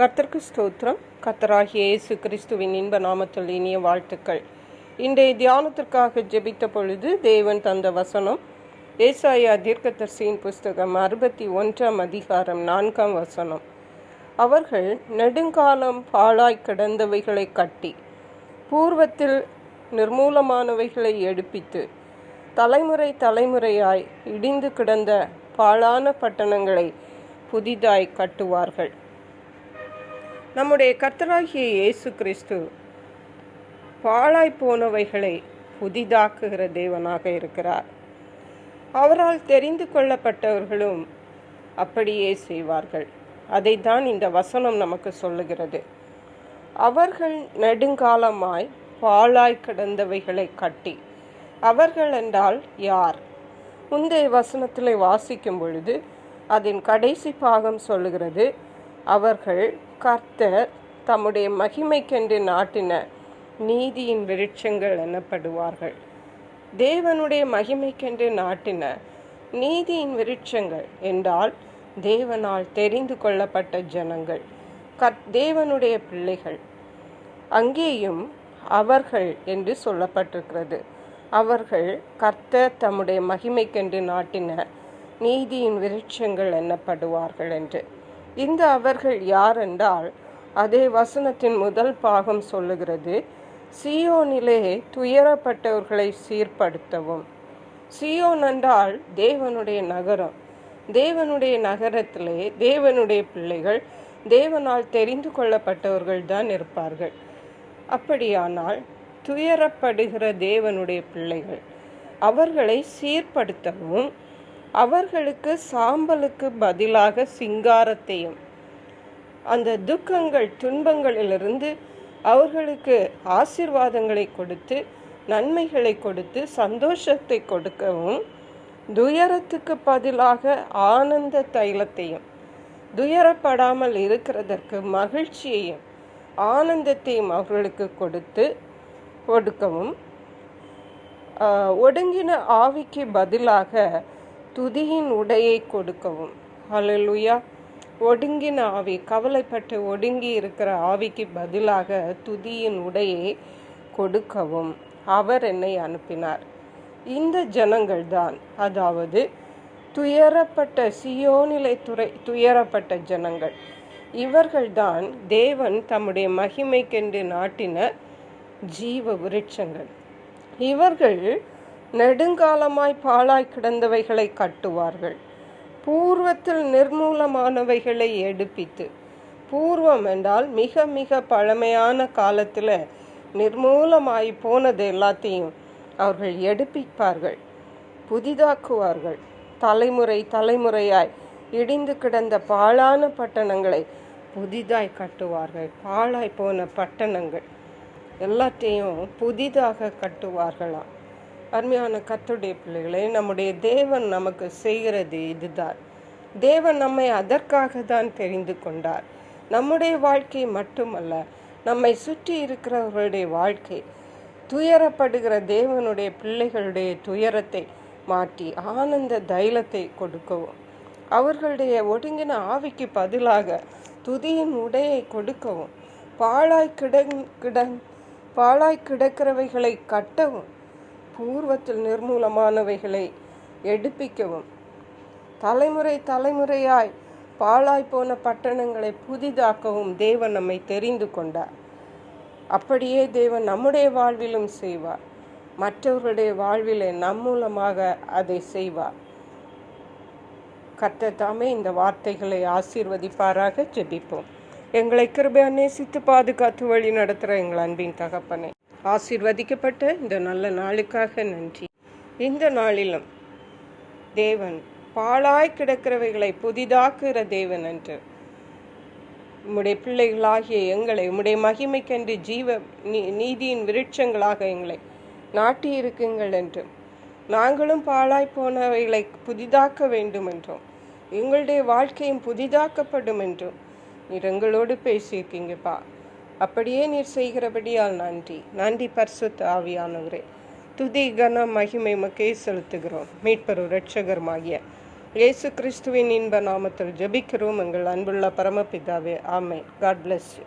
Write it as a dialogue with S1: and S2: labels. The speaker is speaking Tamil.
S1: கர்த்தர்க்கு ஸ்தோத்திரம். கர்த்தராகிய இயேசு கிறிஸ்துவின் இன்ப நாமத்தில் இனிய வாழ்த்துக்கள். இன்றைய தியானத்திற்காக ஜெபித்த பொழுது தேவன் தந்த வசனம் ஏசாயா தீர்க்கதர்சியின் புஸ்தகம் அறுபத்தி ஒன்றாம் அதிகாரம் நான்காம் வசனம். அவர்கள் நெடுங்காலம் பாழாய் கிடந்தவைகளை கட்டி பூர்வத்தில் நிர்மூலமானவைகளை எடுப்பித்து தலைமுறை தலைமுறையாய் இடிந்து கிடந்த பாழான பட்டணங்களை புதிதாய் கட்டுவார்கள். நம்முடைய கர்த்தராகிய இயேசு கிறிஸ்து பாழாய் போனவைகளை புதிதாக்குகிற தேவனாக இருக்கிறார். அவரால் தெரிந்து கொள்ளப்பட்டவர்களும் அப்படியே செய்வார்கள். அதைத்தான் இந்த வசனம் நமக்கு சொல்லுகிறது. அவர்கள் நெடுங்காலமாய் பாழாய் கிடந்தவைகளை கட்டி அவர்கள் என்றால் யார்? முந்தைய வசனத்தில் வாசிக்கும் பொழுது அதன் கடைசி பாகம் சொல்லுகிறது அவர்கள் கர்த்தர் தம்முடைய மகிமைக்கென்று நாட்டின நீதியின் விருட்சங்கள் எனப்படுவார்கள். தேவனுடைய மகிமைக்கென்று நாட்டின நீதியின் விருட்சங்கள் என்றால் தேவனால் தெரிந்து கொள்ளப்பட்ட ஜனங்கள் கத் தேவனுடைய பிள்ளைகள். அங்கேயும் அவர்கள் என்று சொல்லப்பட்டிருக்கிறது. அவர்கள் கர்த்தர் தம்முடைய மகிமைக்கென்று நாட்டின நீதியின் விருட்சங்கள் எண்ணப்படுவார்கள் என்று. இந்த அவர்கள் யார் என்றால் அதே வசனத்தின் முதல் பாகம் சொல்லுகிறது சியோனிலே துயரப்பட்டவர்களை சீர்படுத்தவும். சியோன் என்றால் தேவனுடைய நகரம். தேவனுடைய நகரத்திலே தேவனுடைய பிள்ளைகள் தேவனால் தெரிந்து கொள்ளப்பட்டவர்கள் தான் இருப்பார்கள். அப்படியானால் துயரப்படுகிற தேவனுடைய பிள்ளைகள் அவர்களை சீர்படுத்தவும் அவர்களுக்கு சாம்பலுக்கு பதிலாக சிங்காரத்தையும். அந்த துக்கங்கள் துன்பங்களிலிருந்து அவர்களுக்கு ஆசிர்வாதங்களை கொடுத்து நன்மைகளை கொடுத்து சந்தோஷத்தை கொடுக்கவும் துயரத்துக்கு பதிலாக ஆனந்த தைலத்தையும் துயரப்படாமல் இருக்கிறதற்கு மகிழ்ச்சியையும் ஆனந்தத்தையும் அவர்களுக்கு கொடுத்து கொடுக்கவும் ஒடுங்கின ஆவிக்கு பதிலாக துதியின் உடையை கொடுக்கவும். ஹலலுயா ஒடுங்கின ஆவி கவலைப்பட்டு ஒடுங்கி இருக்கிற ஆவிக்கு பதிலாக துதியின் உடையை கொடுக்கவும். அவர் என்னை அனுப்பினார். இந்த ஜனங்கள் தான் அதாவது துயரப்பட்ட சியோநிலை துறை துயரப்பட்ட ஜனங்கள். இவர்கள்தான் தேவன் தம்முடைய மகிமைக்கென்று நாட்டின ஜீவ விருட்சங்கள். இவர்கள் நெடுங்காலமாய் பாழாய் கிடந்தவைகளை கட்டுவார்கள். பூர்வத்தில் நிர்மூலமானவைகளை எடுப்பித்து பூர்வம் என்றால் மிக மிக பழமையான காலத்தில் நிர்மூலமாய் போனது எல்லாத்தையும் அவர்கள் எடுப்பிப்பார்கள் புதிதாக்குவார்கள். தலைமுறை தலைமுறையாய் இடிந்து கிடந்த பாழான பட்டணங்களை புதிதாய் கட்டுவார்கள். பாழாய் போன பட்டணங்கள் எல்லாத்தையும் புதிதாக கட்டுவார்களாம். அருமையான கத்துடைய பிள்ளைகளை நம்முடைய தேவன் நமக்கு செய்கிறது இதுதான். தேவன் நம்மை அதற்காக தான் தெரிந்து கொண்டார். நம்முடைய வாழ்க்கை மட்டுமல்ல நம்மை சுற்றி இருக்கிறவர்களுடைய வாழ்க்கை துயரப்படுகிற தேவனுடைய பிள்ளைகளுடைய துயரத்தை மாற்றி ஆனந்த தைலத்தை கொடுக்கவும் அவர்களுடைய ஒடுங்கின ஆவிக்கு பதிலாக துதியின் உடையை கொடுக்கவும் பாழாய் கிட கிட பாழாய் கிடக்கிறவைகளை கட்டவும் பூர்வத்தில் நிர்மூலமானவைகளை எடுப்பிக்கவும். தலைமுறை தலைமுறையாய் பாழாய் போன பட்டணங்களை புதிதாக்கவும் தேவன் நம்மை தெரிந்து கொண்டார். அப்படியே தேவன் நம்முடைய வாழ்விலும் செய்வார். மற்றவர்களுடைய வாழ்விலே நம் மூலமாக அதை செய்வார். கர்த்தர் தாமே இந்த வார்த்தைகளை ஆசீர்வதிப்பாராக ஜெபிப்போம். எங்களை கிருபையா நேசித்து பாதுகாத்து வழி நடத்துகிற எங்கள் அன்பின் தகப்பனை. ஆசிர்வதிக்கப்பட்ட இந்த நல்ல நாளுக்காக நன்றி. இந்த நாளிலும் தேவன் பாழாய் கிடக்கிறவைகளை புதிதாக்குகிற தேவன் என்று. உம்முடைய பிள்ளைகளாகிய எங்களை உம்முடைய மகிமைக்கென்று ஜீவ நீ நீதியின் விருட்சங்களாக எங்களை நாட்டி இருக்குங்கள் என்றும் நாங்களும் பாழாய் போனவைகளை புதிதாக்க வேண்டும் என்றும் எங்களுடைய வாழ்க்கையும் புதிதாக்கப்படும் என்றும். நீர் எங்களோடு பேசியிருக்கீங்கப்பா. அப்படியே நீர் செய்கிறபடியால் நன்றி. நன்றி பரிசுத்த ஆவியானவரே. துதி கன மகிமை மக்கே செலுத்துகிறோம். மீட்பரு இரட்சகருமாகிய இயேசு கிறிஸ்துவின் இன்ப நாமத்தில் ஜபிக்கிறோம். எங்கள் அன்புள்ள பரமபிதாவே ஆமை காட் பிளஸ் யூ